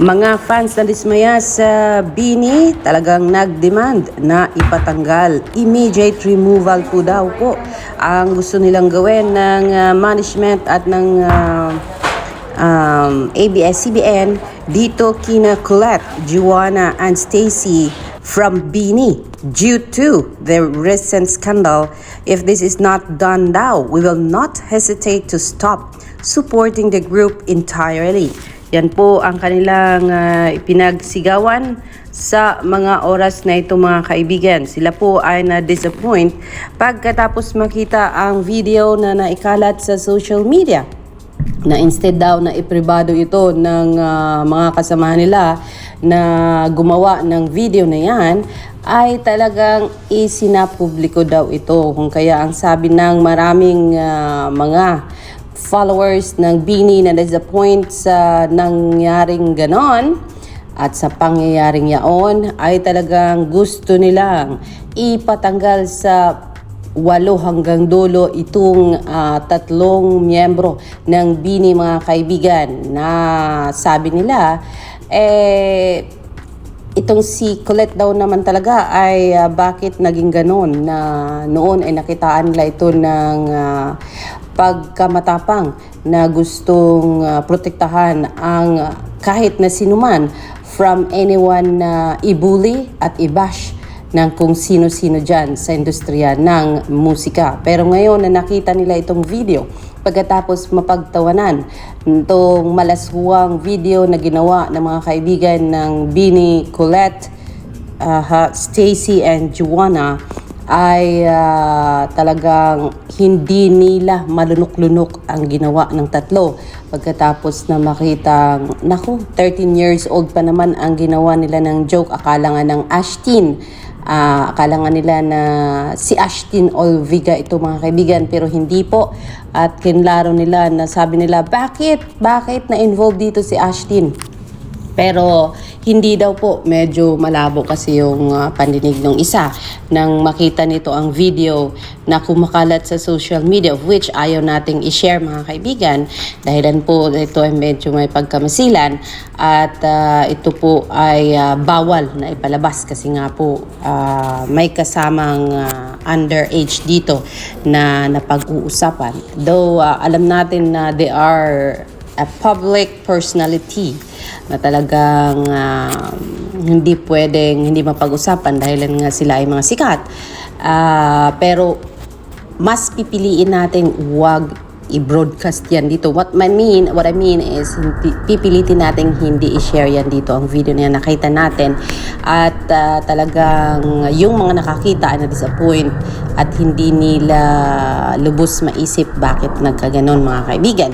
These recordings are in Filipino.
Mga fans na dismaya sa Bini talagang nag-demand na ipatanggal. Immediate removal po daw po ang gusto nilang gawin ng ah, management at ng ah, um, ABS-CBN dito kina Colette, Juana, and Stacy from Bini due to the recent scandal. If this is not done now, we will not hesitate to stop supporting the group entirely. Yan po ang kanilang ah, ipinagsigawan sa mga oras na ito mga kaibigan. Sila po ay na-disappoint pagkatapos makita ang video na naikalat sa social media na instead daw na ipribado ito ng ah, mga kasamahan nila na gumawa ng video na yan ay talagang isinapubliko daw ito kung kaya ang sabi ng maraming ah, mga followers ng Bini na disappoint sa nangyaring ganon at sa pangyayaring yaon ay talagang gusto nilang ipatanggal sa walo hanggang dulo itong ah, tatlong miyembro ng Bini mga kaibigan. Na sabi nila eh itong si Colette daw naman talaga ay ah, bakit naging ganon na noon ay nakitaan nila ito ng ah, pagkamatapang na gustong ah, protektahan ang ah, kahit na sinuman from anyone na ibuli at ibash ng kung sino-sino dyan sa industriya ng musika. Pero ngayon na nakita nila itong video, pagkatapos mapagtawanan itong malashuang video na ginawa ng mga kaibigan ng Bini Colette, uh, Stacy and Juana ay ah, talagang hindi nila malunok-lunok ang ginawa ng tatlo. Pagkatapos na makita, naku, 13 years old pa naman ang ginawa nila ng joke. Akala nga ng Ashtin. Ah, akala nga nila na si Ashtin Olviga ito mga kaibigan pero hindi po at kinlaro nila na sabi nila bakit bakit na involved dito si Ashtin pero hindi daw po, medyo malabo kasi yung ah, pandinig ng isa nang makita nito ang video na kumakalat sa social media of which ayaw nating i-share mga kaibigan dahilan po ito ay medyo may pagkamasilan at ah, ito po ay ah, bawal na ipalabas kasi nga po ah, may kasamang ah, underage dito na napag-uusapan. Though ah, alam natin na they are a public personality na talagang ah, hindi pwedeng hindi mapag-usapan dahil nga sila ay mga sikat. Ah, pero mas pipiliin natin wag i-broadcast yan dito. What I mean, what I mean is pipilitin natin hindi i-share yan dito ang video na yan nakita natin at ah, talagang yung mga nakakita ay na-disappoint at hindi nila lubos maisip bakit nagkaganon mga kaibigan.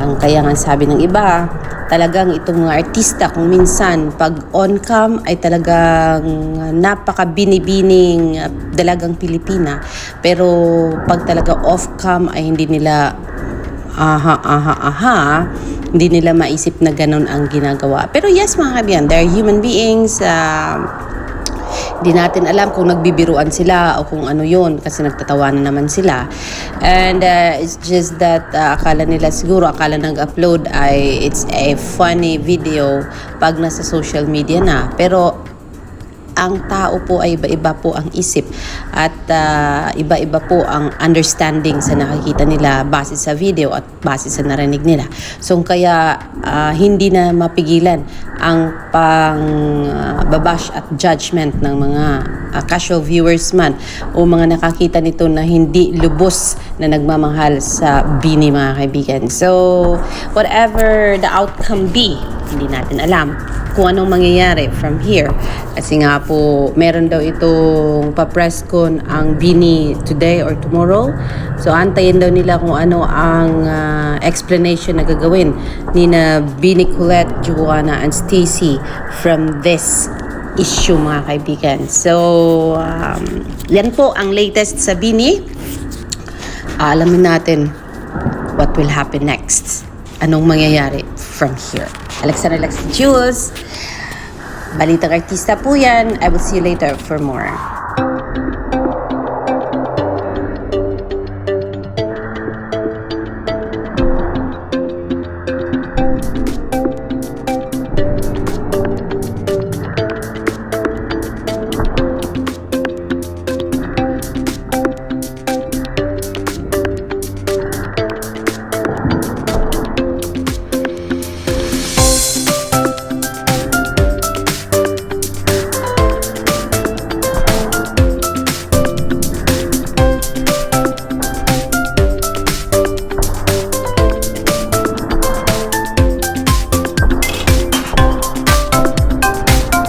Ang kaya nga sabi ng iba, talagang itong mga artista kung minsan pag on cam ay talagang napaka binibining uh, dalagang Pilipina pero pag talaga off cam ay hindi nila aha aha aha hindi nila maisip na ganun ang ginagawa pero yes mga kaibigan they're human beings uh, di natin alam kung nagbibiruan sila o kung ano yon kasi nagtatawanan naman sila. And uh, it's just that uh, akala nila siguro, akala nag-upload ay it's a funny video pag nasa social media na. Pero ang tao po ay iba-iba po ang isip at uh, iba-iba po ang understanding sa nakikita nila base sa video at base sa narinig nila. So kaya uh, hindi na mapigilan ang pang uh, babash at judgment ng mga uh, casual viewers man o mga nakakita nito na hindi lubos na nagmamahal sa bini mga kaibigan. So whatever the outcome be, hindi natin alam kung anong mangyayari from here. Kasi nga po, meron daw itong pa-press con ang Bini today or tomorrow. So, antayin daw nila kung ano ang ah, explanation na gagawin ni na Bini Colette, Juana, and Stacy from this issue mga kaibigan. So, um, yan po ang latest sa Bini. Alamin natin what will happen next. Anong mangyayari from here. Alexander Lex Jules. Balitang artista po yan. I will see you later for more.